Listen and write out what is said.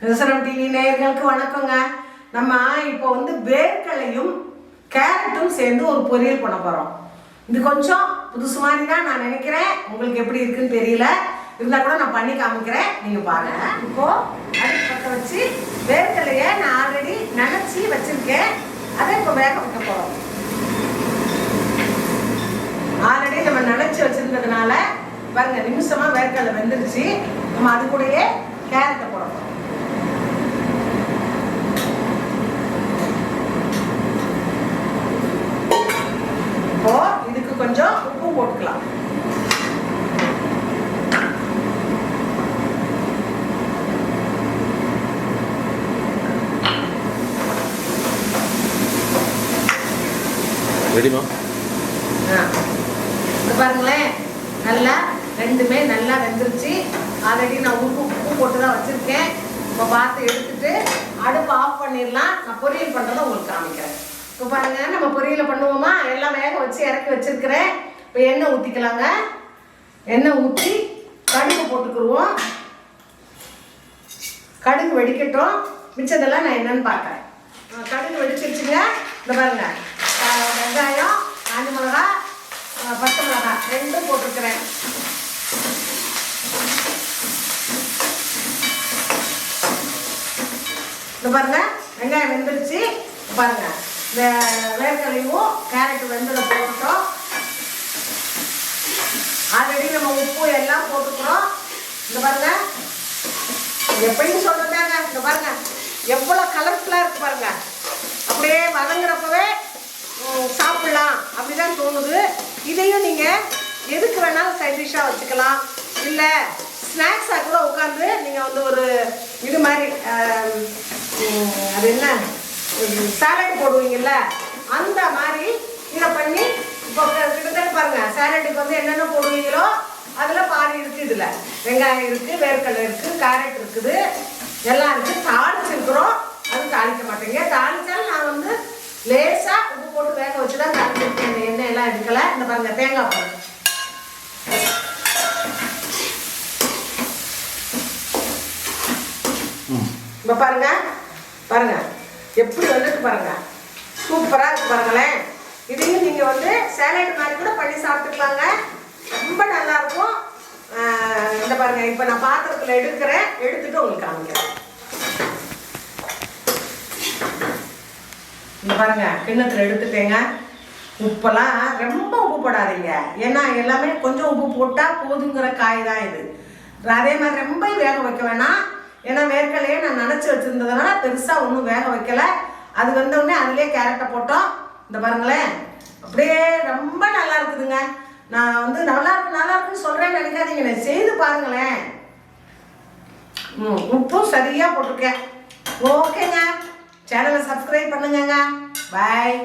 விவசாயம் டிவி நேயர்களுக்கு வணக்கங்க. நம்ம இப்போ வந்து வேர்க்கடலையும் கேரட்டும் சேர்ந்து ஒரு பொரியல் பண்ண போகிறோம் இது கொஞ்சம் புதுசு மாதிரி தான் நான் நினைக்கிறேன். உங்களுக்கு எப்படி இருக்குன்னு தெரியல. இருந்தால் கூட நான் பண்ணி காமிக்கிறேன். நீங்கள் பாருங்கள் இப்போது அடுப்பு பற்ற வச்சு வேர்க்கடலையை நான் ஆல்ரெடி நினச்சி வச்சுருக்கேன். அதை இப்போ வேக வைக்க போகிறோம் ஆல்ரெடி நம்ம நினச்சி வச்சுருந்ததுனால பாருங்க நிமிஷமாக வேர்க்கலை வெந்துருச்சு. நம்ம அது கூடயே கேரட்டை போட போறோம் இப்போ இதுக்கு கொஞ்சம் உப்பு போட்டுக்கலாம். ரெடிமா பாருங்களேன். நல்லா ரெண்டுமே நல்லா வெந்துருச்சு. ஆல்ரெடி நான் உப்பு உப்பு போட்டு தான் வச்சுருக்கேன். இப்போ பார்த்து எடுத்துட்டு அடுப்பு ஆஃப் பண்ணிடலாம். நான் பொரியல் பண்ணுறதை உங்களுக்கு காமிக்கிறேன். இப்போ நம்ம பொரியலை பண்ணுவோமா? எல்லாம் வேக வச்சு இறக்கி வச்சிருக்கிறேன். இப்போ எண்ணெய் ஊற்றிக்கலாங்க எண்ணெய் ஊற்றி கடுகு போட்டுக்குருவோம். கடுகு வெடிக்கட்டும். மிச்சதெல்லாம் நான் என்னன்னு பார்க்குறேன். கடுகு வெடிச்சிருச்சுங்க. இந்த பாருங்க. வெங்காயம் காஞ்சி மிளகா பச்சை மிளகா ரெண்டும் போட்டிருக்கிறேன் இந்த பாருங்க. வெங்காயம் வெந்துருச்சு. பாருங்க. இந்த வேர்க்கடலையும் கேரட் வெந்ததை போட்டுட்டோம். ஆல்ரெடி நம்ம உப்பு எல்லாம் போட்டுக்கிறோம். இந்த பாருங்க. எப்படின்னு சொல்றதாங்க இந்த பாருங்க. எவ்வளோ கலர்ஃபுல்லாக இருக்கு பாருங்க. அப்படியே வதங்குறப்பவே சாப்பிட்லாம் சாப்பிடலாம். அப்படிதான் தோணுது. இதையும் நீங்கள் எதுக்கு வேணாலும் சைட் டிஷ்ஷாக வச்சுக்கலாம். இல்லை ஸ்நாக்ஸாக கூட உட்காந்து நீங்கள் வந்து ஒரு இது மாதிரி அது என்ன? சாலட் போடுவீங்கல்ல. அந்த மாதிரி இதை பண்ணி இப்போ கிட்டத்தட்ட பாருங்க சாலட்டுக்கு வந்து என்னென்ன போடுவீங்களோ அதில் பாதி இருக்கு இதில் வெங்காயம் இருக்கு வேர்க்கடலை இருக்கு கேரட் இருக்குது எல்லாம் இருக்கு. தாளிச்சிருக்கிறோம். அது தாளிக்க மாட்டேங்க. தாளிச்சாலும் நான் வந்து லேசா உப்பு போட்டு வேக வச்சு தான் தாளிச்சிருக்கேன். இந்த எண்ணெய் எல்லாம் எடுக்கல. இந்த பாருங்க தேங்காய் ம். இப்போ பாருங்க பாருங்க. எப்படி வந்துட்டு பாருங்க. சூப்பரா இருக்கு பாருங்களேன். இதையும் நீங்க வந்து சேலட் மாதிரி கூட பண்ணி சாப்பிட்டுக்கலாங்க. ரொம்ப நல்லா இருக்கும். ஆஹ் இந்த பாருங்க இப்போ நான் பாத்திரத்துல எடுக்கிறேன் எடுத்துட்டு உங்களுக்கு காமிக்கிறேன். இந்த பாருங்க கிண்ணத்துல எடுத்துட்டேங்க. உப்பெல்லாம் ரொம்ப உப்பு போடாதீங்க. ஏன்னா எல்லாமே கொஞ்சம் உப்பு போட்டா போதுங்கிற காய் தான் இது. அதே மாதிரி ரொம்ப வேக வைக்க வேணாம். ஏன்னா வேர்க்கலையே நான் நினச்சி வச்சிருந்ததுனால பெருசாக ஒன்றும் வேக வைக்கல. அது வந்த உடனே அதுலேயே கேரட்டை போட்டோம். இந்த பாருங்களேன் அப்படியே ரொம்ப நல்லா இருக்குதுங்க. நான் வந்து நல்லா இருக்கு நல்லா இருக்குன்னு சொல்கிறேன்னு நினைக்காதீங்க. செய்து பாருங்களேன். உப்பும் சரியாக போட்டிருக்கேன். ஓகேங்க. சேனலை சப்ஸ்கிரைப் பண்ணுங்கங்க. பாய்